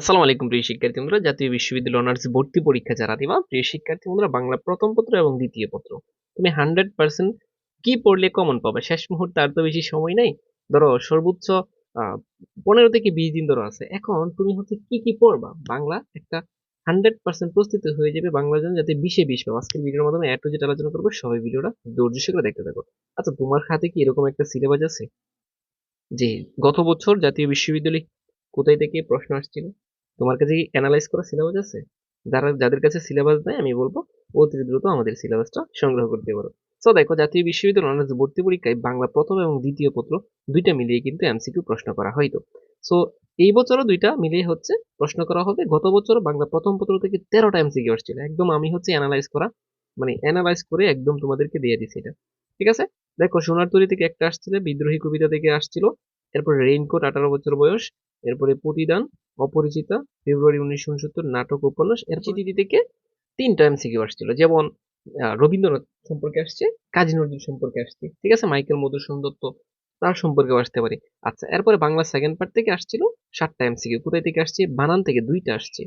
আসসালামু আলাইকুম, প্রিয় শিক্ষার্থী বন্ধুরা জাতীয় বিশ্ববিদ্যালয় অনার্স ভর্তি পরীক্ষা যারা দিবা, প্রিয় শিক্ষার্থী বন্ধুরা বাংলা প্রথম পত্র এবং দ্বিতীয় পত্র। তুমি হান্ড্রেড পার্সেন্ট কি পড়লে কমন পাবে? শেষ মুহূর্তে আর তো বেশি সময় নাই। ধরো, সর্বোচ্চ পনেরো থেকে বিশ দিন ধরো আছে। এখন তুমি হচ্ছে কি কি পড়বা? বাংলা একটা হান্ড্রেড পার্সেন্ট প্রস্তুত হয়ে যাবে বাংলার জন্য, যাতে বিশে বিশ পাবো আজকের ভিডিওর মাধ্যমে এত যেটা আলোচনা করব, সবাই ভিডিওটা ধৈর্য সহকারে দেখতে থাকো। আচ্ছা তোমার হাতে কি এরকম একটা সিলেবাস আছে? যে গত বছর জাতীয় বিশ্ববিদ্যালয় কোথায় থেকে প্রশ্ন আসছিল? তোমার কাছে কি অ্যানালাইজ করা সিলেবাস আছে? যারা, যাদের কাছে সিলেবাস নেই, আমি বলব অতি দ্রুত আমাদের সিলেবাসটা সংগ্রহ করতে পারো। সো দেখো, জাতীয় বিশ্ববিদ্যালয় অনার্স ভর্তি পরীক্ষায় বাংলা প্রথম এবং দ্বিতীয় পত্র দুইটা মিলিয়ে কিন্তু এমসিকিউ প্রশ্ন করা হয়তো সো এই বছরও দুইটা মিলিয়ে হচ্ছে প্রশ্ন করা হবে। গত বছর বাংলা প্রথম পত্র থেকে তেরোটা এমসিকিউ আসছিল। একদম আমি হচ্ছে অ্যানালাইজ করা মানে অ্যানালাইজ করে একদম তোমাদেরকে দিয়ে দিচ্ছি এটা। ঠিক আছে? দেখো সোনার তরী থেকে একটা আসছিল, বিদ্রোহী কবিতা থেকে আসছিল। এরপরে রেইনকোট আঠারো বছর বয়স। এরপরে প্রতিদান অপরিচিতা ফেব্রুয়ারি উনিশশো উনসত্তর নাটক উপন্যাস এর চিঠি থেকে তিনটা এমসিকিউ আসছিল। যেমন রবীন্দ্রনাথ সম্পর্কে আসছে কাজী নজরুল সম্পর্কে আসছে ঠিক আছে? মাইকেল মধুসূদন দত্ত তার সম্পর্কেও আসতে পারে। আচ্ছা এরপরে বাংলা সেকেন্ড পার্ট থেকে আসছিল সাতটা এমসিকিউ কোথায় থেকে আসছে? বানান থেকে দুইটা আসছে।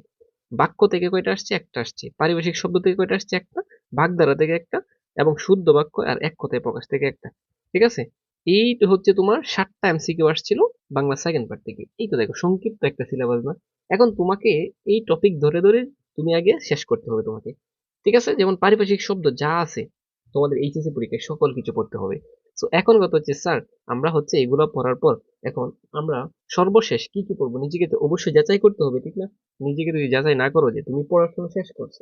বাক্য থেকে কয়টা আসছে? একটা আসছে। পারিভাষিক শব্দ থেকে কয়টা আসছে? একটা। বাগধারা থেকে একটা এবং শুদ্ধ বাক্য আর এক কথায় প্রকাশ থেকে একটা। ঠিক আছে? এই তো হচ্ছে তোমার সাতটা এমসিকিউ আসছিল বাংলা সেকেন্ড পার্ট থেকে। এই তো দেখো, সংক্ষিপ্ত একটা সিলেবাস না। এখন তোমাকে এই টপিক ধরে ধরে তুমি আগে শেষ করতে হবে তোমাকে। ঠিক আছে? যেমন পারিভাষিক শব্দ যা আছে, তোমাদের এইচএসসি পরীক্ষায় সকল কিছু পড়তে হবে। সো এখন কথা হচ্ছে, স্যার, আমরা হচ্ছে এগুলো পড়ার পর এখন আমরা সর্বশেষ কি কি পড়ব? নিজেকে তো অবশ্যই যাচাই করতে হবে, ঠিক না? নিজেকে যদি যাচাই না করো যে তুমি পড়াশোনা শেষ করছ।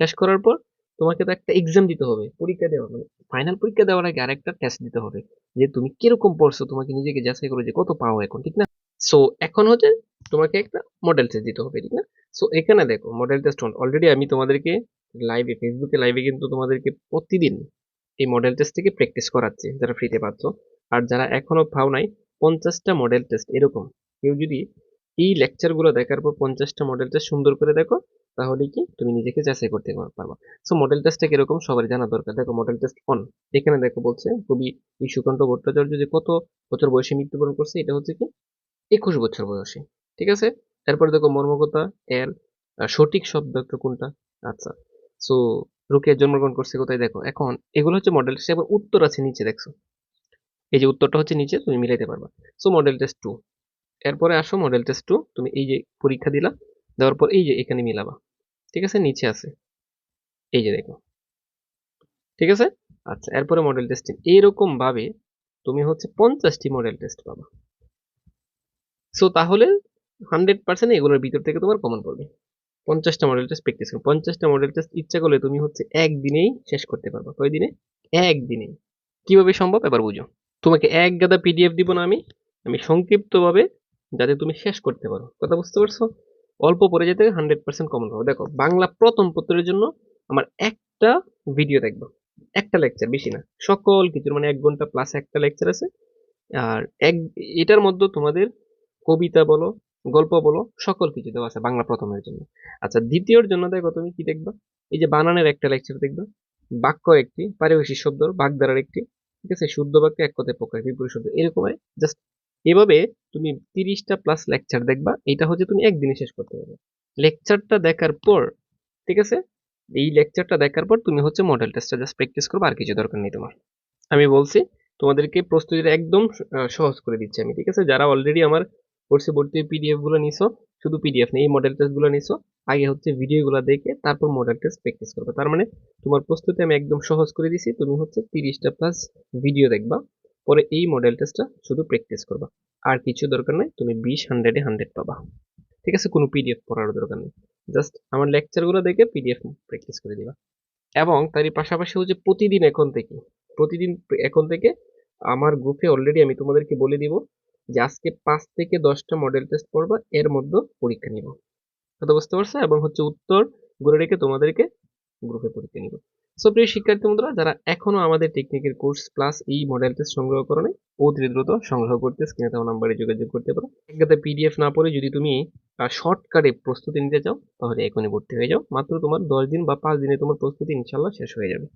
শেষ করার পর তোমাকে তো একটা এক্সাম দিতে হবে, পরীক্ষা দেওয়া মানে ফাইনাল পরীক্ষা দেওয়ার আগে আরেকটা টেস্ট দিতে হবে, যে তুমি কীরকম পড়ছো, তোমাকে নিজেকে যাচাই করো যে কত পাও এখন, ঠিক না? সো এখন হচ্ছে তোমাকে একটা মডেল টেস্ট দিতে হবে, ঠিক না? সো এখানে দেখো মডেল টেস্ট অলরেডি আমি তোমাদেরকে লাইভে ফেসবুকে লাইভে কিন্তু তোমাদেরকে প্রতিদিন এই মডেল টেস্ট থেকে প্র্যাকটিস করাচ্ছি, যারা ফ্রিতে পাচ্ছ। আর যারা এখনও পাও নাই, পঞ্চাশটা মডেল টেস্ট এরকম। কেউ যদি এই লেকচারগুলো দেখার পর পঞ্চাশটা মডেল টেস্ট সুন্দর করে দেখো তাহলে কি তুমি নিজেকে যাচাই করতে পারবা। সো মডেল টেস্টটা কীরকম? সবার জানা দরকার। দেখো মডেল টেস্ট অন এখানে দেখো বলছে, কবি ঈশ্বরকান্ত ভট্টাচার্য যে কত বছর বয়সে মৃত্যুবরণ করছে, এটা হচ্ছে কি একুশ বছর বয়সে। ঠিক আছে? তারপরে দেখো, মর্মকথা এর সঠিক শব্দ একটা কোনটা? আচ্ছা। সো রুকিয়া জন্মগ্রহণ করছে কোথায়? দেখো, এখন এগুলো হচ্ছে মডেল টেস্ট এবং উত্তর আছে নিচে, দেখছ? এই যে উত্তরটা হচ্ছে নিচে, তুমি মিলাইতে পারবা। সো মডেল টেস্ট টু এরপরে আসো মডেল টেস্ট টু তুমি এই যে পরীক্ষা দিলা দেওয়ার পর এই যে এখানে মিলাবা, ঠিক আছে? নিচে আছে। এই যে দেখো, ঠিক আছে? আচ্ছা এরপরে মডেল টেস্টিং ভাবে তুমি হচ্ছে পঞ্চাশটি মডেল টেস্ট পাবা। সো তাহলে হান্ড্রেড পার্সেন্ট এগুলোর ভিতর থেকে তোমার কমন পড়বে। পঞ্চাশটা মডেল টেস্ট প্র্যাকটিস করো। পঞ্চাশটা মডেল টেস্ট ইচ্ছা করলে তুমি হচ্ছে একদিনেই শেষ করতে পারবা। কয় দিনে? একদিনেই। কীভাবে সম্ভব? এবার বুঝো। তোমাকে এক গাদা পিডিএফ দিব না আমি। আমি সংক্ষিপ্তভাবে যাতে তুমি শেষ করতে পারো। কথা বুঝতে পারছ? অল্প পড়ে যেতে হান্ড্রেড পার্সেন্ট কমন পাবো দেখো, বাংলা প্রথম পত্রের জন্য আমার একটা ভিডিও দেখব। একটা লেকচার বেশি না। সকল কিছুর মানে এক ঘণ্টা প্লাস একটা লেকচার আছে। আর এক, এটার মধ্যে তোমাদের কবিতা বলো, গল্প বলো, সকল কিছু দেওয়া আছে বাংলা প্রথমের জন্য। আচ্ছা দ্বিতীয়র জন্য দেখো তুমি কি দেখবা? এই যে বানানের একটা লেকচার দেখবা। বাক্য একটি, পারিভাষিক শব্দ, বাগধারার একটি, ঠিক আছে? শুদ্ধ বাক্য এক কথায় প্রকাশ, বিপরীত শব্দ, এরকম জাস্ট এভাবে তুমি তিরিশটা প্লাস লেকচার দেখবা, এটা হচ্ছে তুমি একদিনে শেষ করতে পারবে। লেকচারটা দেখার পর, ঠিক আছে? এই লেকচারটা দেখার পর তুমি হচ্ছে মডেল টেস্টটা জাস্ট প্র্যাকটিস করবে, আর কিছু দরকার নেই তোমার। আমি বলছি, তোমাদেরকে প্রস্তুতিটা একদম সহজ করে দিচ্ছি আমি, ঠিক আছে? যারা অলরেডি আমার কোর্সে ভর্তি পিডিএফগুলো নিছো, শুধু পিডিএফ নেই এই মডেল টেস্টগুলো নিছো, আগে হচ্ছে ভিডিও গুলো দেখে তারপর মডেল টেস্ট প্র্যাকটিস করবে। তার মানে তোমার প্রস্তুতি আমি একদম সহজ করে দিছি, তুমি হচ্ছে তিরিশটা প্লাস ভিডিও দেখবা। পরে এই মডেল টেস্টটা শুধু প্র্যাকটিস করবা। আর কিছু দরকার নেই, তুমি বিশ হান্ড্রেডে হান্ড্রেড পাবা। ঠিক আছে? কোনো পিডিএফ পড়ার দরকার নেই। জাস্ট আমার লেকচারগুলো দেখে পিডিএফ প্র্যাকটিস করে দিবা। এবং তারই পাশাপাশি হচ্ছে প্রতিদিন এখন থেকে, প্রতিদিন এখন থেকে আমার গ্রুপে অলরেডি আমি তোমাদেরকে বলে দিব যে আজকে পাঁচ থেকে দশটা মডেল টেস্ট পড়বা, এর মধ্যে পরীক্ষা নিব। কথা বুঝতে পারছ? এবং হচ্ছে উত্তরগুলো রেখে তোমাদেরকে গ্রুপে পরীক্ষা নিব। সো প্রিয় শিক্ষার্থী বন্ধুরা, যারা এখনও আমাদের টেকনিকের কোর্স প্লাস এই মডেল টেস্ট সংগ্রহ করো অতি দ্রুত সংগ্রহ করতে স্ক্রিনে দেওয়া নাম্বারে যোগাযোগ করতে পারো। একগাতে পিডিএফ না পড়ে যদি তুমি শর্টকাটে প্রস্তুতি নিতে চাও, তাহলে এখনই ভর্তি হয়ে যাও। মাত্র তোমার দশ দিন বা পাঁচ দিনে তোমার প্রস্তুতি ইনশাল্লাহ শেষ হয়ে যাবে।